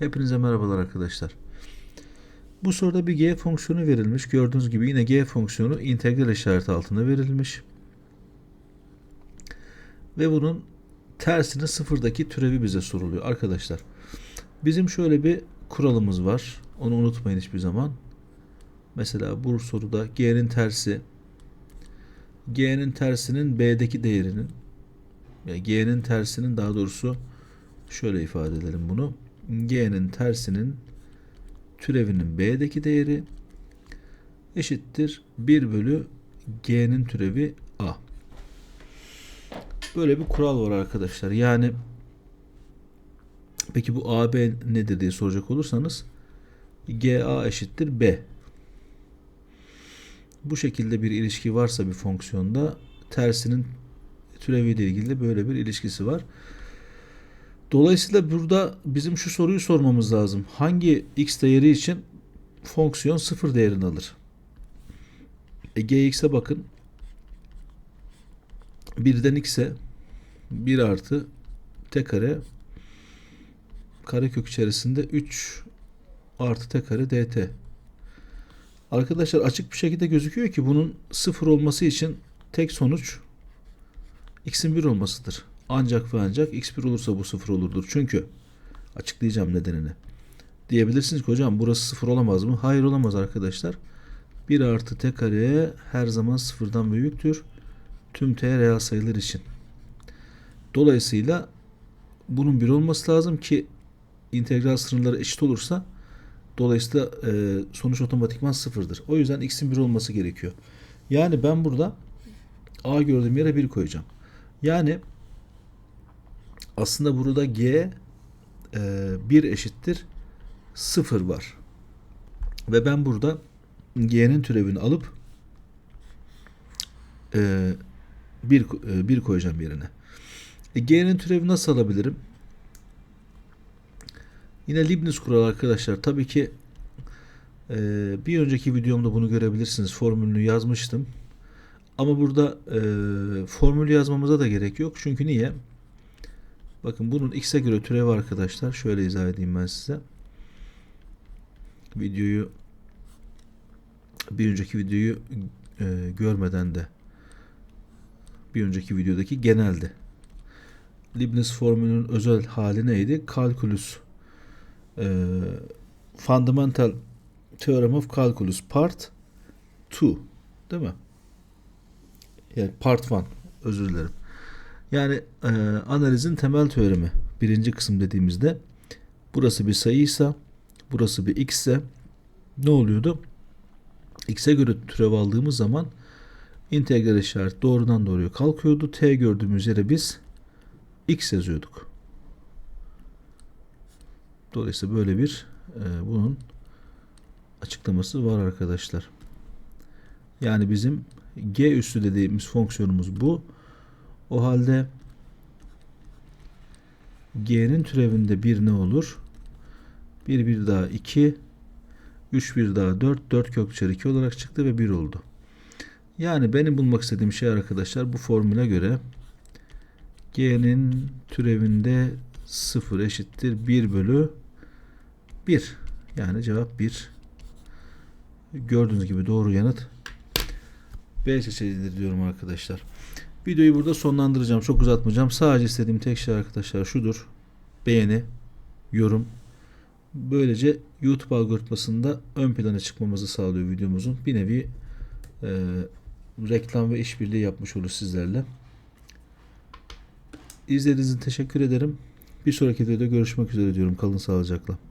Hepinize merhabalar arkadaşlar. Bu soruda bir g fonksiyonu verilmiş. Gördüğünüz gibi yine g fonksiyonu integral işareti altında verilmiş. Ve bunun tersinin sıfırdaki türevi bize soruluyor arkadaşlar. Bizim şöyle bir kuralımız var. Onu unutmayın hiçbir zaman. Mesela bu soruda g'nin tersi g'nin tersinin b'deki değerinin g'nin tersinin daha doğrusu şöyle ifade edelim bunu. G'nin tersinin türevinin b'deki değeri eşittir 1 bölü g'nin türevi a. Böyle bir kural var arkadaşlar. Yani peki bu AB nedir diye soracak olursanız GA eşittir B. Bu şekilde bir ilişki varsa bir fonksiyonda tersinin türeviyle ilgili böyle bir ilişkisi var. Dolayısıyla burada bizim şu soruyu sormamız lazım. Hangi x değeri için fonksiyon sıfır değerini alır? E, gx'e bakın. 1'den x'e 1 artı t kare karekök içerisinde 3 artı t kare dt. Arkadaşlar açık bir şekilde gözüküyor ki bunun sıfır olması için tek sonuç x'in 1 olmasıdır. Ancak ve ancak x1 olursa bu sıfır olurdur. Çünkü açıklayacağım nedenini. Diyebilirsiniz ki hocam burası sıfır olamaz mı? Hayır olamaz arkadaşlar. 1 artı t kare her zaman sıfırdan büyüktür. Tüm t reel sayılar için. Dolayısıyla bunun 1 olması lazım ki integral sınırları eşit olursa dolayısıyla e, sonuç otomatikman sıfırdır. O yüzden x'in 1 olması gerekiyor. Yani ben burada a gördüğüm yere 1 koyacağım. Yani aslında burada g e, 1 eşittir 0 var. Ve ben burada g'nin türevini alıp e, 1, e, 1 koyacağım yerine. E, g'nin türevi nasıl alabilirim? Yine Leibniz kuralı arkadaşlar. Tabii ki e, bir önceki videomda bunu görebilirsiniz. Formülünü yazmıştım. Ama burada e, formülü yazmamıza da gerek yok. Çünkü niye? Bakın bunun x'e göre türevi arkadaşlar. Şöyle izah edeyim ben size. Videoyu bir önceki videoyu e, görmeden de bir önceki videodaki genelde Leibniz formülünün özel hali neydi? Kalkülüs e, Fundamental Theorem of Calculus Part 2 değil mi? Yani Part 1 özür dilerim. Yani e, analizin temel teoremi birinci kısım dediğimizde burası bir sayıysa burası bir x ise ne oluyordu? x'e göre türev aldığımız zaman integral işaret doğrudan doğruya kalkıyordu. t gördüğümüz yere biz x yazıyorduk. Dolayısıyla böyle bir e, bunun açıklaması var arkadaşlar. Yani bizim g üssü dediğimiz fonksiyonumuz bu. O halde g'nin türevinde 1 ne olur? 1 bir daha 2 3 bir daha 4 4 kök içeri 2 olarak çıktı ve 1 oldu. Yani benim bulmak istediğim şey arkadaşlar bu formüle göre g'nin türevinde 0 eşittir 1 bölü 1. Yani cevap 1. Gördüğünüz gibi doğru yanıt B seçeneğidir diyorum arkadaşlar. Videoyu burada sonlandıracağım. Çok uzatmayacağım. Sadece istediğim tek şey arkadaşlar şudur. Beğeni, yorum. Böylece YouTube algoritmasında ön plana çıkmamızı sağlıyor videomuzun. Bir nevi e, reklam ve işbirliği yapmış olur sizlerle. İzlediğiniz için teşekkür ederim. Bir sonraki videoda görüşmek üzere diyorum. Kalın sağlıcakla.